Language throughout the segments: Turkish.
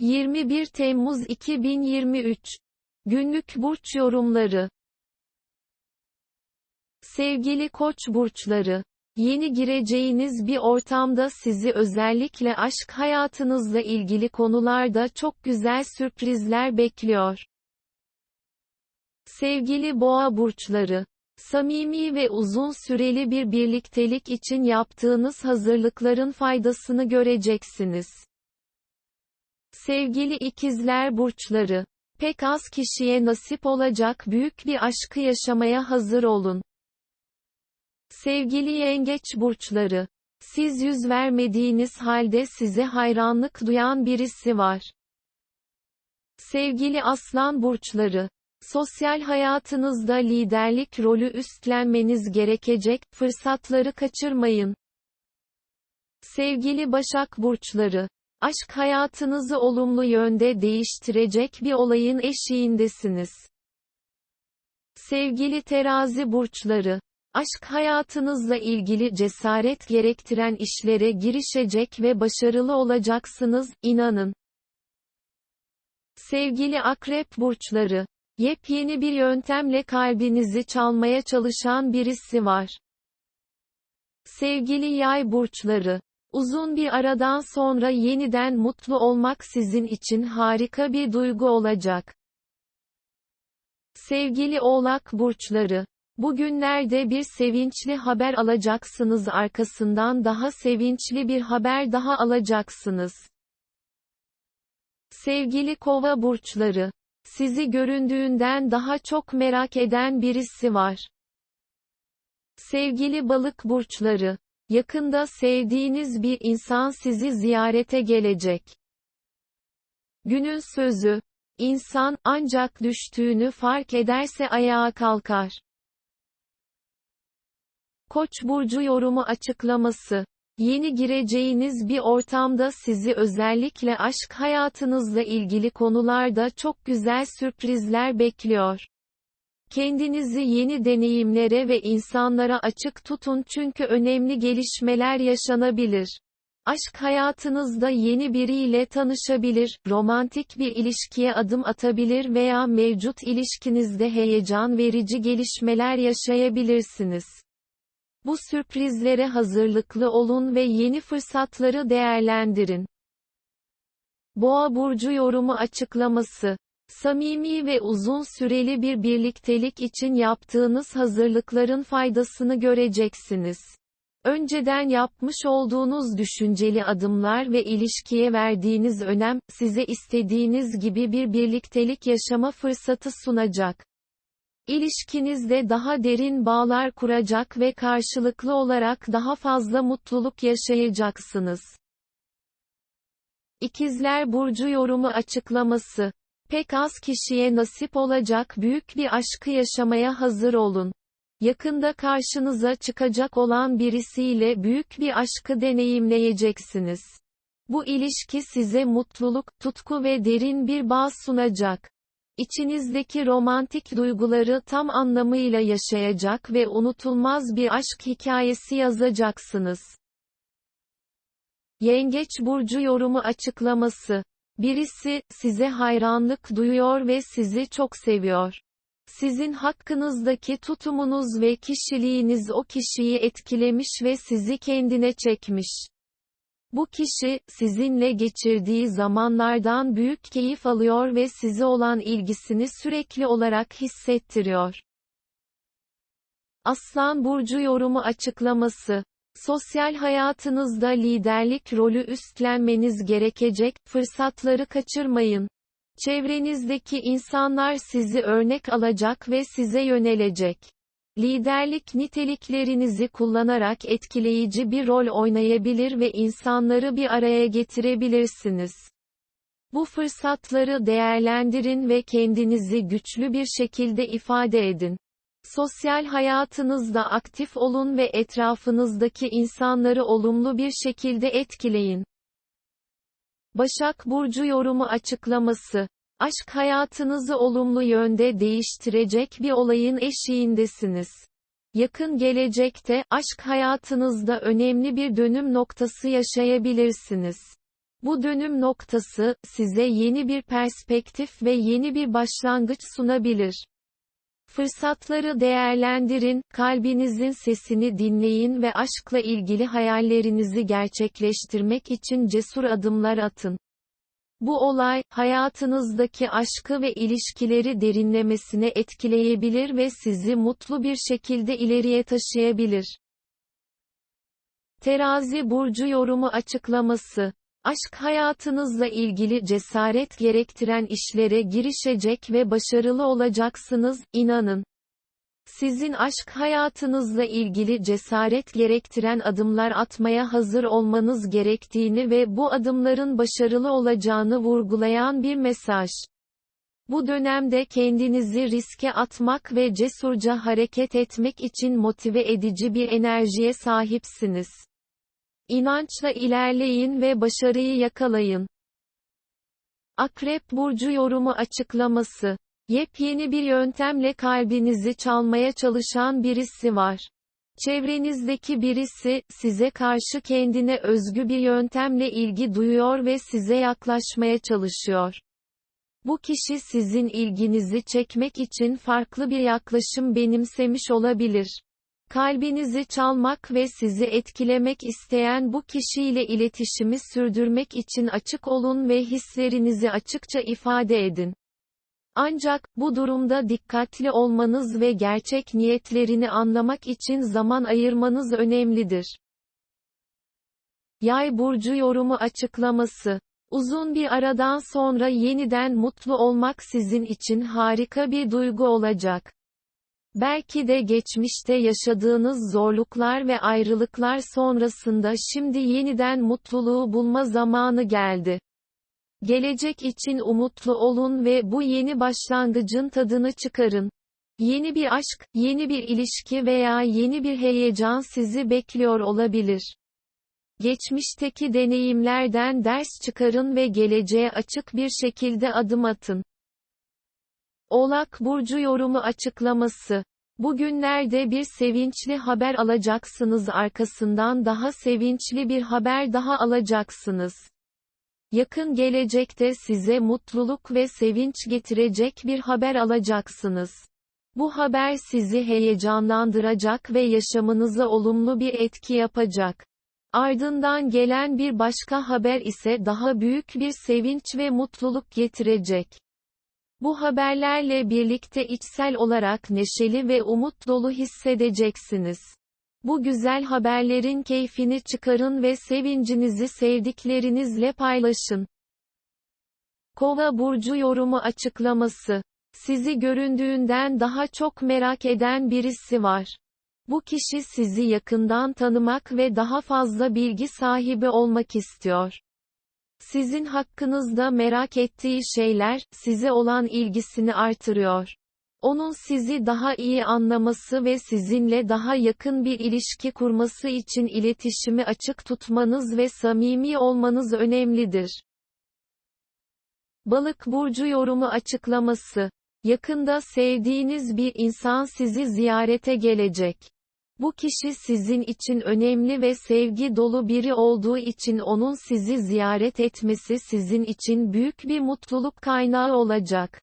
21 Temmuz 2023 Günlük burç yorumları Sevgili Koç burçları, yeni gireceğiniz bir ortamda sizi özellikle aşk hayatınızla ilgili konularda çok güzel sürprizler bekliyor. Sevgili Boğa burçları, samimi ve uzun süreli bir birliktelik için yaptığınız hazırlıkların faydasını göreceksiniz. Sevgili ikizler burçları, pek az kişiye nasip olacak büyük bir aşkı yaşamaya hazır olun. Sevgili yengeç burçları, siz yüz vermediğiniz halde size hayranlık duyan birisi var. Sevgili aslan burçları, sosyal hayatınızda liderlik rolü üstlenmeniz gerekecek, fırsatları kaçırmayın. Sevgili başak burçları, aşk hayatınızı olumlu yönde değiştirecek bir olayın eşiğindesiniz. Sevgili terazi burçları, aşk hayatınızla ilgili cesaret gerektiren işlere girişecek ve başarılı olacaksınız, inanın. Sevgili akrep burçları, yepyeni bir yöntemle kalbinizi çalmaya çalışan birisi var. Sevgili yay burçları, uzun bir aradan sonra yeniden mutlu olmak sizin için harika bir duygu olacak. Sevgili oğlak burçları, Bugünlerde bir sevinçli haber alacaksınız arkasından daha sevinçli bir haber daha alacaksınız. Sevgili kova burçları, sizi göründüğünden daha çok merak eden birisi var. Sevgili balık burçları, yakında sevdiğiniz bir insan sizi ziyarete gelecek. Günün sözü, insan ancak düştüğünü fark ederse ayağa kalkar. Koç burcu yorumu açıklaması. Yeni gireceğiniz bir ortamda sizi özellikle aşk hayatınızla ilgili konularda çok güzel sürprizler bekliyor. Kendinizi yeni deneyimlere ve insanlara açık tutun çünkü önemli gelişmeler yaşanabilir. Aşk hayatınızda yeni biriyle tanışabilir, romantik bir ilişkiye adım atabilir veya mevcut ilişkinizde heyecan verici gelişmeler yaşayabilirsiniz. Bu sürprizlere hazırlıklı olun ve yeni fırsatları değerlendirin. Boğa burcu yorumu açıklaması Samimi ve uzun süreli bir birliktelik için yaptığınız hazırlıkların faydasını göreceksiniz. Önceden yapmış olduğunuz düşünceli adımlar ve ilişkiye verdiğiniz önem, size istediğiniz gibi bir birliktelik yaşama fırsatı sunacak. İlişkinizde daha derin bağlar kuracak ve karşılıklı olarak daha fazla mutluluk yaşayacaksınız. İkizler Burcu yorumu açıklaması. Pek az kişiye nasip olacak büyük bir aşkı yaşamaya hazır olun. Yakında karşınıza çıkacak olan birisiyle büyük bir aşkı deneyimleyeceksiniz. Bu ilişki size mutluluk, tutku ve derin bir bağ sunacak. İçinizdeki romantik duyguları tam anlamıyla yaşayacak ve unutulmaz bir aşk hikayesi yazacaksınız. Yengeç burcu yorumu açıklaması. Birisi size hayranlık duyuyor ve sizi çok seviyor. Sizin hakkınızdaki tutumunuz ve kişiliğiniz o kişiyi etkilemiş ve sizi kendine çekmiş. Bu kişi, sizinle geçirdiği zamanlardan büyük keyif alıyor ve size olan ilgisini sürekli olarak hissettiriyor. Aslan Burcu yorumu açıklaması. Sosyal hayatınızda liderlik rolü üstlenmeniz gerekecek, fırsatları kaçırmayın. Çevrenizdeki insanlar sizi örnek alacak ve size yönelecek. Liderlik niteliklerinizi kullanarak etkileyici bir rol oynayabilir ve insanları bir araya getirebilirsiniz. Bu fırsatları değerlendirin ve kendinizi güçlü bir şekilde ifade edin. Sosyal hayatınızda aktif olun ve etrafınızdaki insanları olumlu bir şekilde etkileyin. Başak Burcu yorumu açıklaması Aşk hayatınızı olumlu yönde değiştirecek bir olayın eşiğindesiniz. Yakın gelecekte, aşk hayatınızda önemli bir dönüm noktası yaşayabilirsiniz. Bu dönüm noktası, size yeni bir perspektif ve yeni bir başlangıç sunabilir. Fırsatları değerlendirin, kalbinizin sesini dinleyin ve aşkla ilgili hayallerinizi gerçekleştirmek için cesur adımlar atın. Bu olay, hayatınızdaki aşkı ve ilişkileri derinlemesine etkileyebilir ve sizi mutlu bir şekilde ileriye taşıyabilir. Terazi burcu yorumu açıklaması Aşk hayatınızla ilgili cesaret gerektiren işlere girişecek ve başarılı olacaksınız, inanın. Sizin aşk hayatınızla ilgili cesaret gerektiren adımlar atmaya hazır olmanız gerektiğini ve bu adımların başarılı olacağını vurgulayan bir mesaj. Bu dönemde kendinizi riske atmak ve cesurca hareket etmek için motive edici bir enerjiye sahipsiniz. İnançla ilerleyin ve başarıyı yakalayın. Akrep Burcu yorumu açıklaması. Yepyeni bir yöntemle kalbinizi çalmaya çalışan birisi var. Çevrenizdeki birisi, size karşı kendine özgü bir yöntemle ilgi duyuyor ve size yaklaşmaya çalışıyor. Bu kişi sizin ilginizi çekmek için farklı bir yaklaşım benimsemiş olabilir. Kalbinizi çalmak ve sizi etkilemek isteyen bu kişiyle iletişimi sürdürmek için açık olun ve hislerinizi açıkça ifade edin. Ancak, bu durumda dikkatli olmanız ve gerçek niyetlerini anlamak için zaman ayırmanız önemlidir. Yay burcu yorumu açıklaması Uzun bir aradan sonra yeniden mutlu olmak sizin için harika bir duygu olacak. Belki de geçmişte yaşadığınız zorluklar ve ayrılıklar sonrasında şimdi yeniden mutluluğu bulma zamanı geldi. Gelecek için umutlu olun ve bu yeni başlangıcın tadını çıkarın. Yeni bir aşk, yeni bir ilişki veya yeni bir heyecan sizi bekliyor olabilir. Geçmişteki deneyimlerden ders çıkarın ve geleceğe açık bir şekilde adım atın. Oğlak Burcu yorumu açıklaması. Bugünlerde bir sevinçli haber alacaksınız arkasından daha sevinçli bir haber daha alacaksınız. Yakın gelecekte size mutluluk ve sevinç getirecek bir haber alacaksınız. Bu haber sizi heyecanlandıracak ve yaşamınıza olumlu bir etki yapacak. Ardından gelen bir başka haber ise daha büyük bir sevinç ve mutluluk getirecek. Bu haberlerle birlikte içsel olarak neşeli ve umut dolu hissedeceksiniz. Bu güzel haberlerin keyfini çıkarın ve sevincinizi sevdiklerinizle paylaşın. Kova burcu yorumu açıklaması. Sizi göründüğünden daha çok merak eden birisi var. Bu kişi sizi yakından tanımak ve daha fazla bilgi sahibi olmak istiyor. Sizin hakkınızda merak ettiği şeyler, size olan ilgisini artırıyor. Onun sizi daha iyi anlaması ve sizinle daha yakın bir ilişki kurması için iletişimi açık tutmanız ve samimi olmanız önemlidir. Balık burcu yorumu açıklaması. Yakında sevdiğiniz bir insan sizi ziyarete gelecek. Bu kişi sizin için önemli ve sevgi dolu biri olduğu için onun sizi ziyaret etmesi sizin için büyük bir mutluluk kaynağı olacak.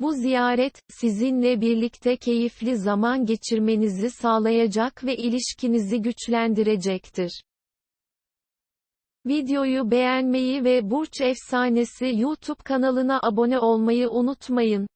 Bu ziyaret, sizinle birlikte keyifli zaman geçirmenizi sağlayacak ve ilişkinizi güçlendirecektir. Videoyu beğenmeyi ve Burç Efsanesi YouTube kanalına abone olmayı unutmayın.